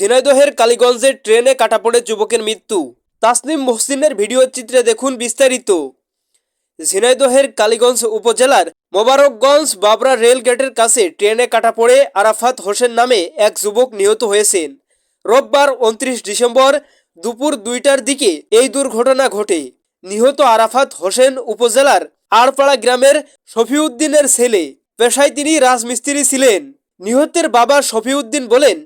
ঝিনাইদহের কালীগঞ্জে ট্রেনে কাটা পড়ে যুবকের মৃত্যু। তাসনিম মোহসিনের ভিডিও চিত্রে দেখুন বিস্তারিত। ঝিনাইদহের কালীগঞ্জ উপজেলার মোবারকগঞ্জ বাবরা রেল গেটের কাছে ট্রেনে কাটা পড়ে আরাফাত হোসেন নামে এক যুবক নিহত হয়েছেন। রোববার উনত্রিশ ডিসেম্বর দুপুর দুইটার দিকে এই দুর্ঘটনা ঘটে। নিহত আরাফাত হোসেন উপজেলার আড়পাড়া গ্রামের শফিউদ্দিনের ছেলে। পেশায় তিনি রাজমিস্ত্রি ছিলেন। নিহতের বাবা শফিউদ্দিন বলেন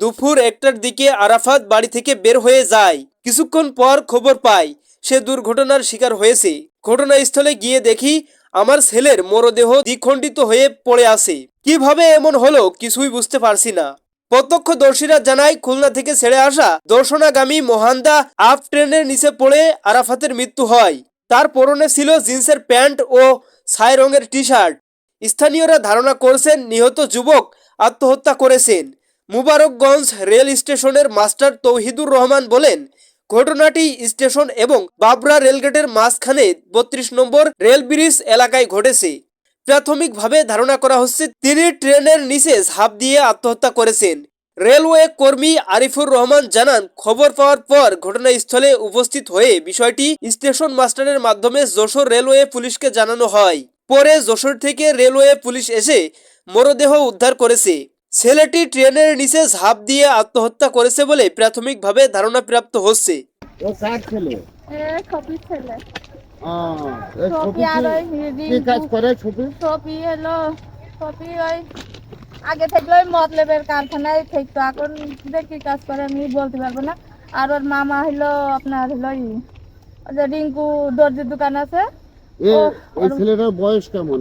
দুপুর একটার দিকে আরাফাত বাড়ি থেকে বের হয়ে যায়। কিছুক্ষণ পর খবর পাই সে দুর্ঘটনার শিকার হয়েছে। ঘটনাস্থলে গিয়ে দেখি, আমার ছেলের মরদেহ দ্বিখণ্ডিত হয়ে পড়ে আছে। কীভাবে এমন হলো কিছুই বুঝতে পারছি না। প্রত্যক্ষদর্শীরা জানায়, খুলনা থেকে ছেড়ে আসা দর্শনাগামী মোহান্দা আপ ট্রেনের নিচে পড়ে আরাফাতের মৃত্যু হয়। তার পরনে ছিল জিন্সের প্যান্ট ও ছাই রঙের টি শার্ট স্থানীয়রা ধারণা করছেন, নিহত যুবক আত্মহত্যা করেছেন। মুবারকগঞ্জ রেল স্টেশনের মাস্টার তৌহিদুর রহমান বলেন, ঘটনাটি স্টেশন এবং বাবরা রেলগেটের মাঝখানে বত্রিশ নম্বর রেল ব্রিজ এলাকায় ঘটেছে। প্রাথমিকভাবে ধারণা করা হচ্ছে, তিনি ট্রেনের নিচে ঝাঁপ দিয়ে আত্মহত্যা করেছেন। রেলওয়ে কর্মী আরিফুর রহমান জানান, খবর পাওয়ার পর ঘটনাস্থলে উপস্থিত হয়ে বিষয়টি স্টেশন মাস্টারের মাধ্যমে যশোর রেলওয়ে পুলিশকে জানানো হয়। পরে যশোর থেকে রেলওয়ে পুলিশ এসে মরদেহ উদ্ধার করেছে। ছেলেটি ট্রেনের নিচে ঝাঁপ দিয়ে আত্মহত্যা করেছে বলে প্রাথমিকভাবে ধারণা প্রাপ্ত হচ্ছে। ও কার ছেলে? এ ছবি ছেলে কি- কাজ করে ছবি ছবি হলো ছবি ওই আগে থেকে ওই মতলেবের কারখানায় থাকতো এখন কি কাজ করে আমি বলতে পারব না। আর ওর মামা হলো আপনার হলো ওই যে রিঙ্কু দর্জির দোকান আছে। এই ছেলেটার বয়স কেমন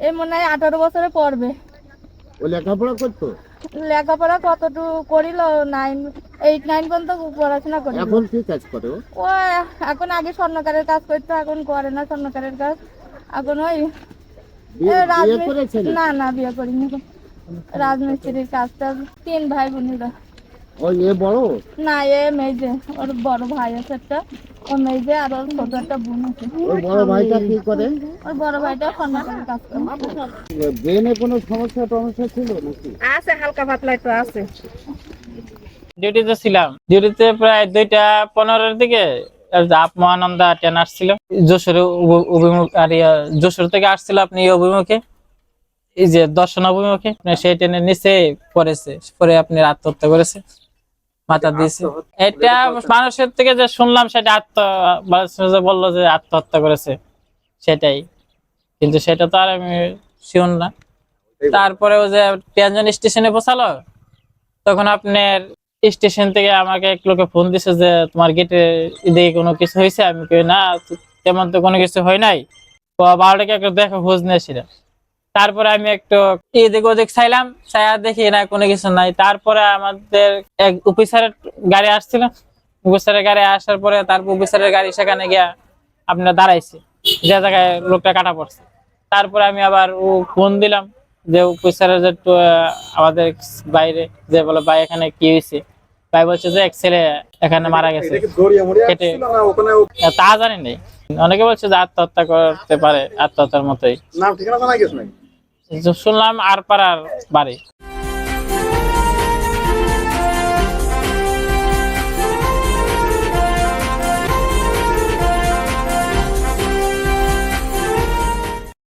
এ মনে হয় আঠারো বছরে পড়বে। ও লেখাপড়া করতো? লেখাপড়া কতটুকু করিল? নাইন এইট নাইন পর্যন্ত পড়াশোনা করিল। এখন কি কাজ করে ও? ও এখন আগে স্বর্ণকারের কাজ করতো এখন করে না স্বর্ণকারের কাজ। এখন ওই না না বিয়ে করিনি রাজমিস্ত্রির কাজটা তিন ভাই বোনেরা। ওই এ বড়? না এ মেজে ওর বড় ভাই আছে একটা। ও মেজে আর ওর ছোট একটা বোন আছে। ওই বড় ভাইটা কি করে? ওর বড় ভাইটা স্বর্ণকারের কাজ করে। ব্রেনে কোনো সমস্যা টমস্যা ছিল নাকি? আছে হালকা পাতলা একটু আছে। ডিউটিতে ছিলাম। ডিউটিতে প্রায় দুইটা পনেরোর দিকে আপ মহানন্দা ট্রেন আসছিল। যশোর অভিমুখ আর ইয়া, যশোর থেকে আসছিল আপনি অভিমুখে। এই যে দর্শন অভিমুখে। সেই ট্রেনের নিচে পড়েছে। পরে আপনি আত্মহত্যা করেছে। মাথা দিয়েছে। এটা মানুষের থেকে যে শুনলাম সেটা আত্ম বলল যে আত্মহত্যা করেছে সেটাই। কিন্তু সেটা তো আর আমি শিওর না। তারপরে ও যে টেনজন স্টেশনে পৌঁছালো তখন আপনার স্টেশন থেকে আমাকে এক লোকে ফোন দিছে যে তোমার গেটে এদিকে কোনো কিছু হয়েছে আমি কই না তেমন তো কোনো কিছু হয় নাই। বারোটাকে একটু দেখো খোঁজ নিয়েছিলাম তারপরে আমি একটু এদিক ওদিক চাইলাম চাইয়া দেখি না কোনো কিছু নাই। তারপরে আমাদের এক অফিসারের গাড়ি আসছিল। অফিসারের গাড়ি আসার পরে তারপর অফিসারের গাড়ি সেখানে গিয়া আপনার দাঁড়াইছে। যে জায়গায় লোকটা কাটা পড়ছে। তারপরে আমি আবার ও ফোন দিলাম যে অফিসারের যে আমাদের বাইরে যে বলে ভাই এখানে কি হয়েছে ভাই বলছে যে এক ছেলে এখানে মারা গেছে। কেটে তা জানি নাই। অনেকে বলছে যে আত্মহত্যা করতে পারে আত্মহত্যার মতোই। নাম ঠিকানা জানা গেছে শুনলাম আর পাড়ার বাড়ি।